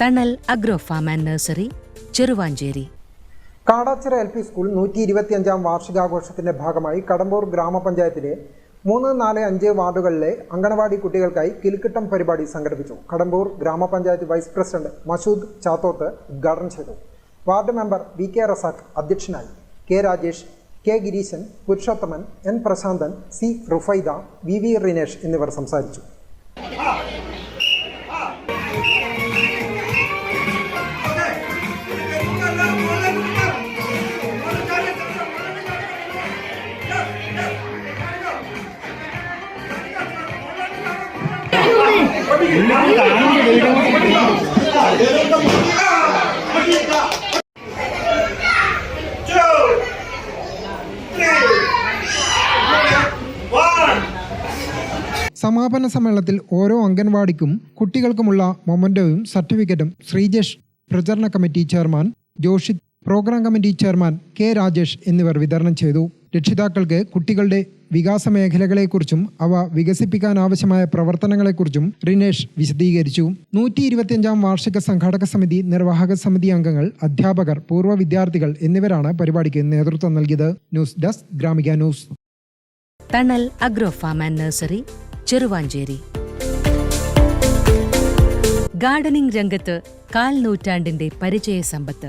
Thanal agro farm and nursery Cheruvanchery. Kadachira L P school നൂറ്റി ഇരുപത്തിയഞ്ചാം വാർഷികാഘോഷത്തിന്റെ ഭാഗമായി കടമ്പൂർ ഗ്രാമപഞ്ചായത്തിലെ മൂന്ന് നാല് അഞ്ച് വാർഡുകളിലെ അങ്കണവാടി കുട്ടികൾക്കായി കിലുക്കിട്ടം പരിപാടി സംഘടിപ്പിച്ചു. കടമ്പൂർ ഗ്രാമപഞ്ചായത്ത് വൈസ് പ്രസിഡന്റ് മസൂദ് ചാത്തോത്ത് ഉദ്ഘാടനം ചെയ്തു. Ward member V K Razak അധ്യക്ഷനായി. K Rajesh K Gireesan Purushothaman N Prasanthan C Rufaida V V Rinesh എന്നിവർ സംസാരിച്ചു. സമാപന സമ്മേളനത്തിൽ ഓരോ അംഗൻവാടിക്കും കുട്ടികൾക്കുമുള്ള മൊമന്റവും സർട്ടിഫിക്കറ്റും ശ്രീജേഷ് പ്രചരണ committee chairman Joshith programme committee chairman K Rajesh എന്നിവർ വിതരണം ചെയ്തു. രക്ഷിതാക്കൾക്ക് കുട്ടികളുടെ വികാസ മേഖലകളെക്കുറിച്ചും അവ വികസിപ്പിക്കാൻ ആവശ്യമായ പ്രവർത്തനങ്ങളെക്കുറിച്ചും റിനേഷ് വിശദീകരിച്ചു. നൂറ്റി ഇരുപത്തിയഞ്ചാം വാർഷിക സംഘാടക സമിതി നിർവാഹക സമിതി അംഗങ്ങൾ അധ്യാപകർ പൂർവ വിദ്യാർത്ഥികൾ എന്നിവരാണ് പരിപാടിക്ക് നേതൃത്വം നൽകിയത്. News desk Gramika news. Thanal agro farm and nursery Cheruvanchery. Gardening രംഗത്ത് കാൽ നൂറ്റാണ്ടിന്റെ പരിചയ സമ്പത്ത്